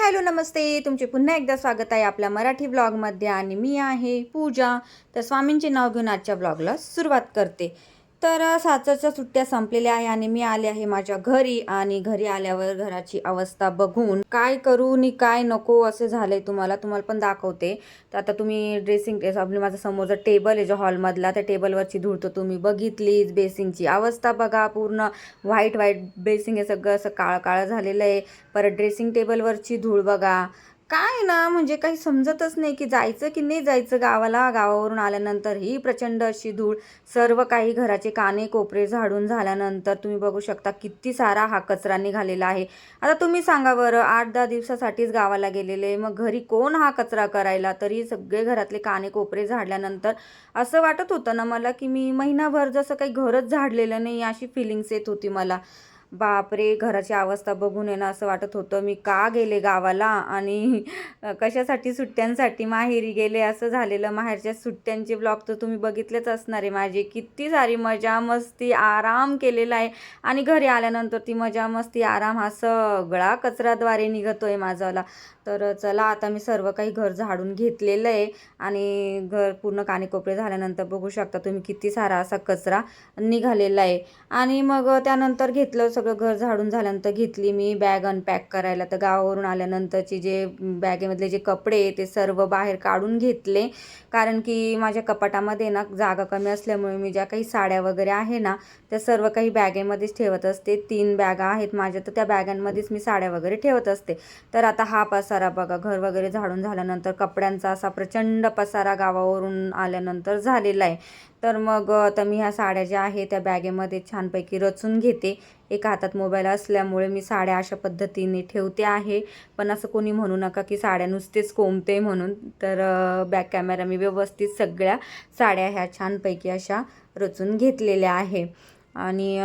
Hello नमस्ते. तुमचे पुन्हा एकदा स्वागत आहे आपल्या मराठी ब्लॉगमध्ये आणि मी आहे पूजा. तर स्वामींचे नाव घेऊन आजच्या ब्लॉगला सुरुवात करते. तर साचरच्या सासरच्या सुट्ट्या संपलेल्या आहे आणि मी आले आहे माझ्या घरी आणि घरी आल्यावर घराची अवस्था बघून काय करू नि काय नको असे झाले तुम्हाला तुम्हाला पण दाखवते. तर आता तुम्ही ड्रेसिंग आपली माझा समोरचा टेबल आहे जो हॉलमधला त्या टेबलवरची धूळ तर तुम्ही बघितलीच. बेसिंगची अवस्था बघा पूर्ण. व्हाईट व्हाईट बेसिंग हे सगळं असं काळं काळं झालेलं आहे. परत ड्रेसिंग टेबलवरची धूळ बघा. काय ना म्हणजे काही समजतच नाही की जायचं की नाही जायचं गावाला. गावावरून आल्यानंतर ही प्रचंड अशी धूळ सर्व काही घराचे काने कोपरे झाडून झाल्यानंतर तुम्ही बघू शकता किती सारा हा कचरा निघालेला आहे. आता तुम्ही सांगा बरं आठ दहा दिवसासाठीच गावाला गेलेले मग घरी कोण हा कचरा करायला? तरी सगळे घरातले काने कोपरे झाडल्यानंतर असं वाटत होतं ना मला की मी महिनाभर जसं काही घरच झाडलेलं नाही अशी फिलिंग्स येत होती मला. बापरे घराची अवस्था बघून आहे ना असं वाटत होतं मी का गेले गावाला? आणि कशासाठी सुट्ट्यांसाठी माहेरी गेले? असं झालेलं. माहेरच्या सुट्ट्यांचे ब्लॉग तर तुम्ही बघितलेच असणार आहे माझे. किती सारी मजा मस्ती आराम केलेला आहे. आणि घरी आल्यानंतर ती मजा मस्ती आराम हा सगळा कचराद्वारे आहे माझाला. तर चला आता मी सर्व काही घर झाडून घेतलेलं आहे. आणि घर पूर्ण कानेकोपरे झाल्यानंतर बघू शकता तुम्ही किती सारा असा कचरा निघालेला आहे. आणि मग त्यानंतर घेतलं सगळं घर झाडून झाल्यानंतर घेतली मी बॅग अनपॅक करायला. तर गावावरून आल्यानंतरचे जे बॅगेमधले जे कपडे आहे ते सर्व बाहेर काढून घेतले. कारण की माझ्या कपाटामध्ये ना जागा कमी असल्यामुळे मी ज्या काही साड्या वगैरे आहे ना त्या सर्व काही बॅगेमध्येच ठेवत असते. तीन बॅगा आहेत माझ्या तर त्या बॅगांमध्येच मी साड्या वगैरे ठेवत असते. तर आता हा पसारा बघा घर वगैरे झाडून झाल्यानंतर कपड्यांचा असा प्रचंड पसारा गावावरून आल्यानंतर झालेला आहे. तर मग आता मी ह्या साड्या ज्या आहे त्या बॅगेमध्ये छानपैकी रचून घेते. एका हातात मोबाईल असल्यामुळे मी साड्या अशा पद्धतीने ठेवते आहे. पण असं कोणी म्हणू नका की साड्या नुसतेच कोंबते म्हणून. तर बॅक कॅमेरा मी व्यवस्थित सगळ्या साड्या ह्या छानपैकी अशा रचून घेतलेल्या आहे. आणि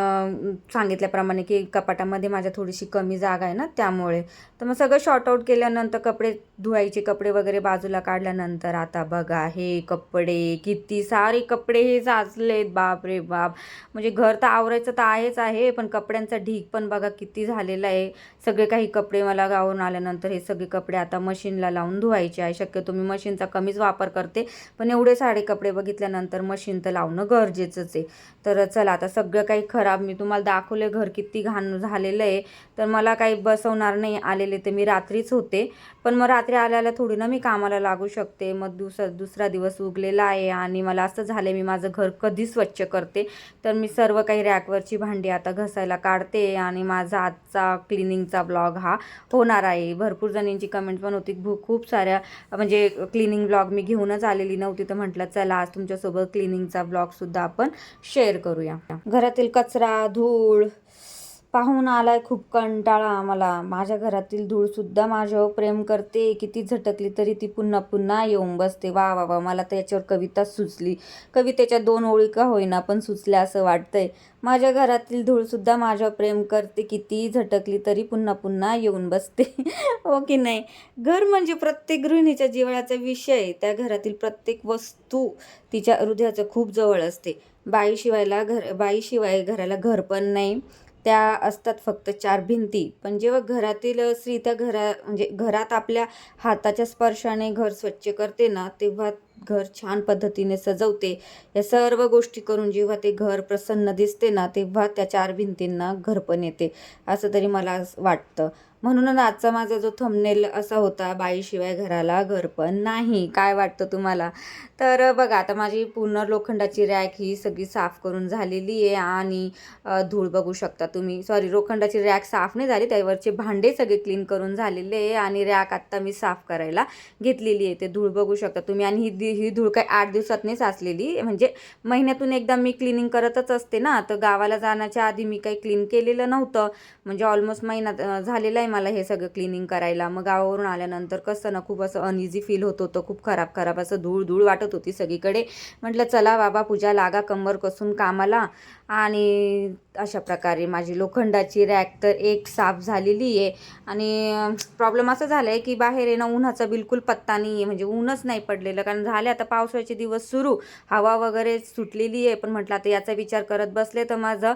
सांगितल्याप्रमाणे की कपाटामध्ये माझ्या थोडीशी कमी जागा आहे ना त्यामुळे. तर मग सगळं शॉर्ट आऊट केल्यानंतर कपडे धुवायचे कपडे वगैरे बाजूला काढल्यानंतर आता बघा हे कपडे किती सारे कपडे हे साचलेत बाप रे बाप. म्हणजे घर तर आवरायचं तर आहेच आहे पण कपड्यांचा ढीक पण बघा किती झालेला आहे. सगळे काही कपडे मला गावून आल्यानंतर हे सगळे कपडे आता मशीनला लावून धुवायचे आहे. शक्यतो मी मशीनचा कमीच वापर करते पण एवढे सारे कपडे बघितल्यानंतर मशीन तर लावणं गरजेचंच आहे. तर चला आता सगळं काही खराब मी तुम्हाला दाखवले घर किती घाण झालेलं आहे. तर मला काही बसवणार नाही आलेले ते मी रात्रीच होते. पण मग रात्री रात्री आल्याला थोडी ना मी कामाला लागू शकते. मग दुसरा दुसरा दिवस उगलेला आहे आणि मला असं झालं मी माझं घर कधी स्वच्छ करते. तर मी सर्व काही रॅकवरची भांडी आता घसायला काढते आणि माझा आजचा क्लिनिंगचा ब्लॉग हा होणार आहे. भरपूर जणींची कमेंट पण होती. भू खूप साऱ्या म्हणजे क्लिनिंग ब्लॉग मी घेऊनच आलेली नव्हती. तर म्हटलं चला आज तुमच्यासोबत क्लिनिंगचा ब्लॉगसुद्धा आपण शेअर करूया. घरातील कचरा धूळ पाहून आलाय खूप कंटाळा आम्हाला. माझ्या घरातील धूळसुद्धा माझ्यावर प्रेम करते. किती झटकली तरी ती पुन्हा पुन्हा येऊन बसते. वा वा वा मला तर याच्यावर कविता सुचली. कवितेच्या दोन ओळी का होईना पण सुचल्या असं वाटतंय. माझ्या घरातील धूळसुद्धा माझ्यावर प्रेम करते. किती झटकली तरी पुन्हा पुन्हा येऊन बसते. हो की नाही? घर म्हणजे प्रत्येक गृहिणीच्या जिव्हाळ्याचा विषय. त्या घरातील प्रत्येक वस्तू तिच्या हृदयाचं खूप जवळ असते. बाईशिवायला घर बाईशिवाय घराला घर पण नाही. त्या असतात फक्त चार भिंती. पण जेव्हा घरातील स्त्री त्या घरा म्हणजे घरात आपल्या हाताच्या स्पर्शाने घर स्वच्छ करते ना तेव्हा घर छान पद्धतीने सजवते. या सर्व गोष्टी करून जेव्हा ते घर प्रसन्न दिसते ना तेव्हा त्या चार भिंतींना घर पण येते. असं तरी मला वाटतं. म्हणूनच आजचा माझा जो थंबनेल असा होता बाईशिवाय घराला घर पण नाही काय वाटतं तुम्हाला? तर बघा आता माझी पूर्ण लोखंडाची रॅक ही सगळी साफ करून झालेली आहे आणि धूळ बघू शकता तुम्ही. सॉरी लोखंडाची रॅक साफ नाही झाली त्यावरचे भांडे सगळे क्लीन करून झालेले आहे आणि रॅक आत्ता मी साफ करायला घेतलेली आहे. ते धूळ बघू शकता तुम्ही. आणि ही ही धूळ काही आठ दिवसात नाही साचलेली म्हणजे महिन्यातून एकदा मी क्लिनिंग करतच असते ना. तर गावाला जाण्याच्या आधी मी काही क्लीन केलेलं नव्हतं. म्हणजे ऑलमोस्ट महिना झालेला आहे मला हे सगळं क्लिनिंग करायला. मग गावावरून आल्यानंतर कसं ना खूप असं अनइझी फील होत होतं खूप खराब खराब असं धूळ धूळ वाटत होती सगळीकडे. म्हटलं चला बाबा पूजा लागा कंबर कसून कामाला. आणि अशा प्रकारे माझी लोखंडाची रॅक तर एक साफ झालेली आहे. आणि प्रॉब्लेम असं झाला आहे की बाहेर आहे ना उन्हाचा बिलकुल पत्ता नाही आहे म्हणजे ऊनच नाही पडलेलं. कारण झाले आता पावसाचे दिवस सुरू. हवा वगैरे सुटलेली आहे. पण म्हटलं आता याचा विचार करत बसले तर माझं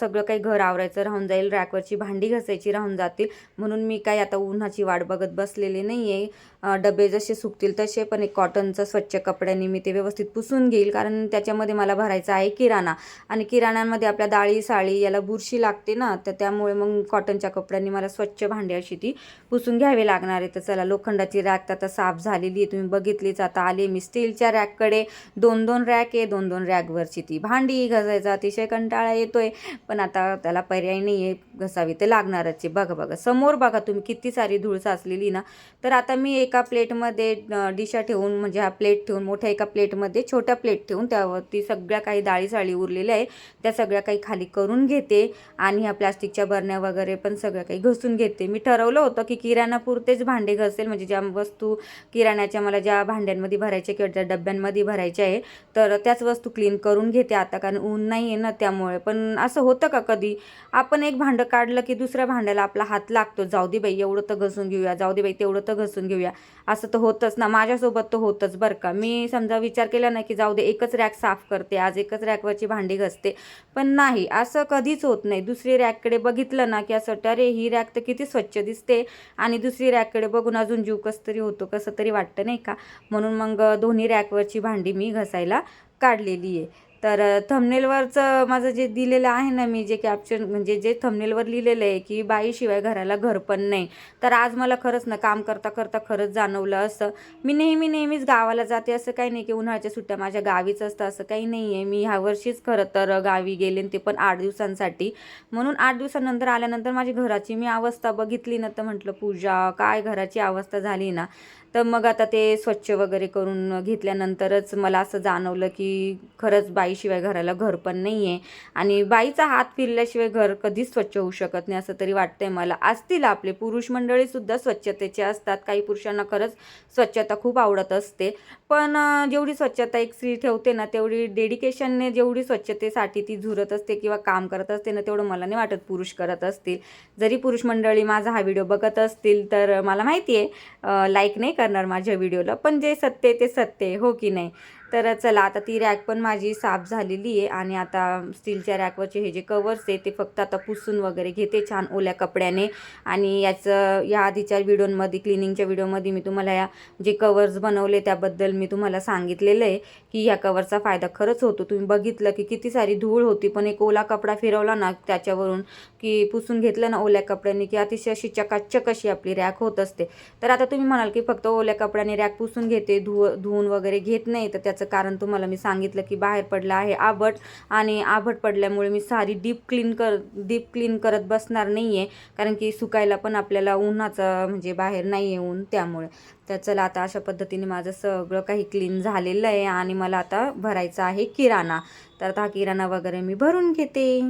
सगळं काही घर आवरायचं राहून जाईल. रॅकवरची भांडी घासायची राहून जातील. म्हणून मी काय आता उन्हाची वाट बघत बसलेली नाही आहे डबे जसे सुकतील तसे पण एक कॉटनचं स्वच्छ कपड्याने मी ते व्यवस्थित पुसून घेईल. कारण त्याच्यामध्ये मला भरायचा आहे किराणा. आणि किराणामध्ये आपल्या डाळी साळी याला बुरशी लागते ना तर त्यामुळे मग कॉटनच्या कपड्यांनी मला स्वच्छ भांडी अशी ती पुसून घ्यावी लागणार आहे. तर चला लोखंडाची रॅक तर आता साफ झालेली आहे. तुम्ही बघितलीच आता आले मी स्टीलच्या रॅककडे. दोन दोन रॅक आहे दोन दोन रॅकवरची ती भांडी घसायचा अतिशय कंटाळा येतोय. पण आता त्याला पर्याय नाही आहे घसावी ते लागणारच आहे. बघा बघा समोर बघा तुम्ही किती सारी धूळ साचलेली ना. तर आता मी एक एका प्लेटमध्ये डिशा ठेवून म्हणजे हा प्लेट ठेवून मोठ्या एका प्लेटमध्ये छोट्या प्लेट ठेवून त्यावरती सगळ्या काही डाळी साळी उरलेल्या आहे त्या सगळ्या काही खाली करून घेते आणि ह्या प्लास्टिकच्या बरण्या वगैरे पण सगळ्या काही घसून घेते. मी ठरवलं होतं की किराणापुरतेच भांडे घसेल म्हणजे ज्या वस्तू किराण्याच्या मला ज्या भांड्यांमध्ये भरायच्या किंवा ज्या डब्यांमध्ये भरायच्या आहे तर त्याच वस्तू क्लीन करून घेते आता कारण ऊन नाही आहे ना त्यामुळे. पण असं होतं का कधी? आपण एक भांडं काढलं की दुसऱ्या भांड्याला आपला हात लागतो. जाऊ दे बाई एवढं तर घसून घेऊया जाऊ दे बाई तेवढं तर घसून घेऊया. असं तर होतंच ना माझ्यासोबत तर होतंच बरं का. मी समजा विचार केला ना की जाऊ दे एकच रॅक साफ करते आज एकच रॅकवरची भांडी घसते. पण नाही असं कधीच होत नाही. दुसरी रॅककडे बघितलं ना की असं अरे ही रॅक तर किती स्वच्छ दिसते आणि दुसरी रॅककडे बघून अजून जीव कसं तरी होतो कसं तरी वाटतं नाही का? म्हणून मग दोन्ही रॅकवरची भांडी मी घसायला काढलेली आहे. तर थंबनेलवरचं माझं जे दिलेलं आहे ना मी जे कॅप्शन म्हणजे जे थंबनेलवर लिहिलेलं आहे की बाईशिवाय घराला घर पण नाही. तर आज मला खरंच ना काम करता करता खरंच जाणवलं असं. मी नेहमी नेहमीच गावाला जाते असं काही नाही की उन्हाळ्याच्या सुट्ट्या माझ्या गावीच असतं असं काही नाही आहे मी ह्या वर्षीच खरं तर गावी गेले ते पण आठ दिवसांसाठी. म्हणून आठ दिवसानंतर आल्यानंतर माझी घराची मी अवस्था बघितली ना तर म्हटलं पूजा काय घराची अवस्था झाली ना? तर मग आता ते स्वच्छ वगैरे करून घेतल्यानंतरच मला असं जाणवलं की खरंच बाई बाईशिवाय घराला घर पण नाही आहे आणि बाईचा हात फिरल्याशिवाय घर कधीच स्वच्छ होऊ शकत नाही असं तरी वाटतंय मला. असतील आपले पुरुष मंडळीसुद्धा स्वच्छतेचे असतात. काही पुरुषांना खरंच स्वच्छता खूप आवडत असते. पण जेवढी स्वच्छता एक स्त्री ठेवते ना तेवढी डेडिकेशनने जेवढी स्वच्छतेसाठी ती झुरत असते किंवा काम करत असते ना तेवढं मला नाही वाटत पुरुष करत असतील. जरी पुरुष मंडळी माझा हा व्हिडिओ बघत असतील तर मला माहिती आहे लाईक नाही करणार माझ्या व्हिडिओला. पण जे सत्य आहे ते सत्य आहे हो की नाही? तर चला आता ती रॅक पण माझी साफ झालेली आहे आणि आता स्टीलच्या रॅकवरचे हे जे कवर्स आहे ते फक्त आता पुसून वगैरे घेते छान ओल्या कपड्याने. आणि याचं या आधीच्या व्हिडिओमध्ये क्लिनिंगच्या व्हिडिओमध्ये मी तुम्हाला या जे कवर्स बनवले त्याबद्दल मी तुम्हाला सांगितलेलं आहे की ह्या कवरचा फायदा खरंच होतो. तुम्ही बघितलं की किती सारी धूळ होती पण एक ओला कपडा फिरवला ना त्याच्यावरून की पुसून घेतलं ना ओल्या कपड्याने की अतिशय अशी चकाचक अशी आपली रॅक होत असते. तर आता तुम्ही म्हणाल की फक्त ओल्या कपड्याने रॅक पुसून घेते धु धुवून वगैरे घेत नाही तर त्याचं कारण तुम्हाला मी सांगितलं की बाहेर पडलं आहे आभट आणि आभट पडल्यामुळे मी सारी डीप क्लीन कर डीप क्लीन करत बसणार नाही आहे कारण की सुकायला पण आपल्याला उन्हाचं म्हणजे बाहेर नाही आहे ऊन त्यामुळे. तर चला आता अशा पद्धतीने माझं सगळं काही क्लीन झालेलं आहे आणि मला आता भरायचं आहे किराणा. तर आता हा किराणा वगैरे मी भरून घेते.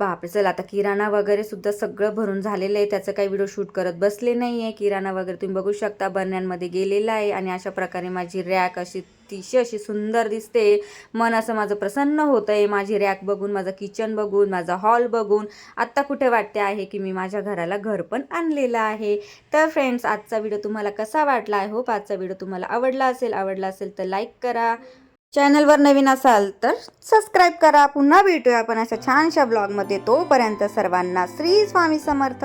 बापरे चला आता किराणा वगैरे सुद्धा सगळं भरून झालेलं आहे. त्याचं काही व्हिडिओ शूट करत बसले नाही आहे किराणा वगैरे तुम्ही बघू शकता. बरण्यांमध्ये गेलेला आहे आणि अशा प्रकारे माझी रॅक अशी अतिशय अशी सुंदर दिसते. मन असं माझं प्रसन्न होतं आहे माझी रॅक बघून माझं किचन बघून माझा हॉल बघून. आत्ता कुठे वाटते आहे की मी माझ्या घराला घर पण आणलेलं आहे? तर फ्रेंड्स आजचा व्हिडिओ तुम्हाला कसा वाटला? आहे होप आजचा व्हिडिओ तुम्हाला आवडला असेल. आवडला असेल तर लाईक करा. चॅनलवर नवीन असाल तर सबस्क्राईब करा. पुन्हा भेटूया आपण अशा छानशा ब्लॉगमध्ये. तोपर्यंत सर्वांना श्री स्वामी समर्थ.